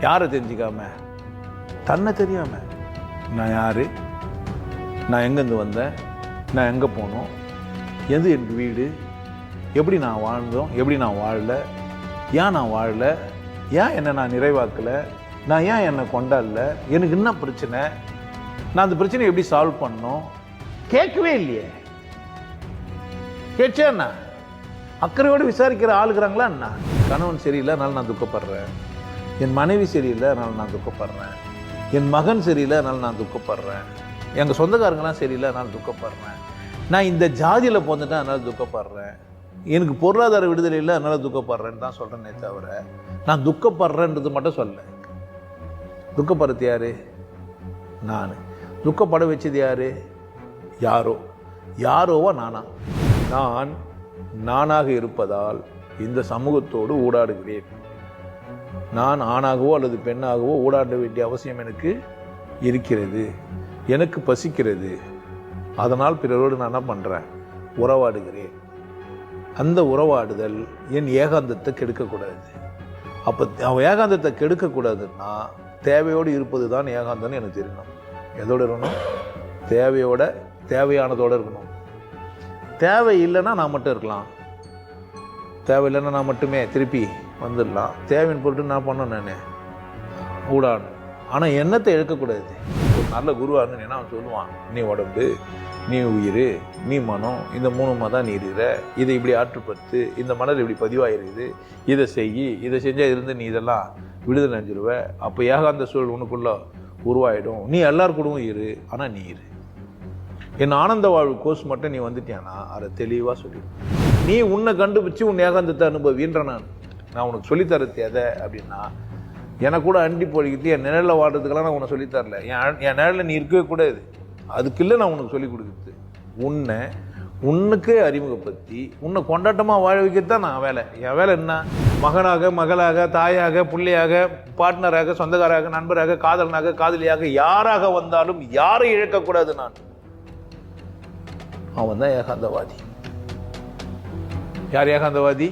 யாரை தெரிஞ்சுக்காம? தன்னை தெரியாம. நான் யாரு? நான் எங்கேருந்து வந்தேன்? நான் எங்கே போனோம்? எது எனக்கு வீடு? எப்படி நான் வாழ்ந்தோம்? எப்படி நான் வாழல? ஏன் நான் வாழல? ஏன் என்னை நான் நிறைவாக்கலை? நான் ஏன் என்னை கொண்டாடல? எனக்கு என்ன பிரச்சனை? நான் அந்த பிரச்சனையை எப்படி சால்வ் பண்ணோம் கேட்கவே இல்லையே. கேட்சா அக்கறையோடு விசாரிக்கிற ஆளுகிறாங்களா அண்ணா கணவன் சரியில்லை அதனால நான் துக்கப்படுறேன். என் மனைவி சரியில்லை அதனால் நான் துக்கப்படுறேன். என் மகன் சரியில்லை அதனால் நான் துக்கப்படுறேன். எங்கள் சொந்தக்காரங்களாம் சரியில்லை அதனால் துக்கப்படுறேன். நான் இந்த ஜாதியில் பிறந்துட்டேன் அதனால் துக்கப்படுறேன். எனக்கு பொருளாதார விடுதலை இல்லை அதனால் துக்கப்படுறேன்னு தான் சொல்கிறேனே தவிர நான் துக்கப்படுறேன்றது மட்டும் சொல்ல துக்கப்படுறது யார்? நான். துக்கப்பட வச்சது யார்? யாரோ. யாரோவா நானா. நான் நானாக இருப்பதால் இந்த சமூகத்தோடு ஊடாடுகிறேன். நான் ஆணாகவோ அல்லது பெண்ணாகவோ ஊடாட வேண்டிய அவசியம் எனக்கு இருக்கிறது. எனக்கு பசிக்கிறது. அதனால் பிறரோடு நான் என்ன பண்ணுறேன் உறவாடுகிறேன். அந்த உறவாடுதல் என் ஏகாந்தத்தை கெடுக்கக்கூடாது. அப்போ அவன் ஏகாந்தத்தை கெடுக்கக்கூடாதுன்னா தேவையோடு இருப்பது தான் ஏகாந்தம்னு எனக்கு தெரியணும் எதோடு இருக்கணும்? தேவையோட தேவையானதோடு இருக்கணும். தேவை இல்லைன்னா நான் மட்டும் இருக்கலாம். தேவை இல்லைன்னா நான் மட்டுமே. திருப்பி வந்துடலாம். தேவையின் பொருட்டு நான் பண்ணேன் நான். கூடாது. ஆனால் எண்ணத்தை இழக்கக்கூடாது. ஒரு நல்ல குருவாக இருந்து அவன் சொல்லுவான்? நீ உடம்பு நீ உயிர் நீ மனம் இந்த மூணுமாக தான் நீ இருக்கிற. இதை இப்படி ஆற்றுப்படுத்து இந்த மணல் இப்படி பதிவாயிருக்குது. இதை செய் இதை செஞ்சால் இருந்து நீ இதெல்லாம் விடுதலை அஞ்சிருவ அப்போ ஏகாந்த சூழல் உனக்குள்ள உருவாயிடும். நீ எல்லார் கூடவும் இரு ஆனால் நீ இரு. என் ஆனந்த வாழ்வு கோர்ஸ் மட்டும் நீ வந்துட்டியானா? அதை தெளிவாக சொல்லிடு நீ உன்னை கண்டுபிடிச்சி உன் ஏகாந்தத்தை அனுபவின்ற நான். நான் உனக்கு சொல்லித்தரது எதை அப்படின்னா எனக்கு கூட அண்டி பொழிக்கிட்டு என் நிழலில் வாடுறதுக்கெல்லாம் நான் உனக்கு சொல்லித்தரல. என் என் நிழலில் நீ இருக்கவே கூடாது. அதுக்குள்ளே நான் உனக்கு சொல்லி கொடுக்குறது. உன்னை உன்னுக்கே அறிமுகப்படுத்தி உன்னை கொண்டாட்டமாக வாழ வைக்கிறது தான் நான் வேலை. என் வேலை என்ன? மகனாக மகளாக தாயாக பிள்ளையாக பார்ட்னராக சொந்தக்காராக நண்பராக காதலனாக காதலியாக யாராக வந்தாலும் யாரை இழக்கக்கூடாது நான்? அவன் தான் ஏகாந்தவாதி. யார் ஏகாந்தவாதி?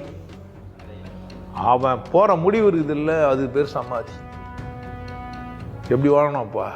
அவன் போகிற முடிவு இருக்குது இல்லை அது பேர் சமாதி. எப்படி வாழணும் அப்பா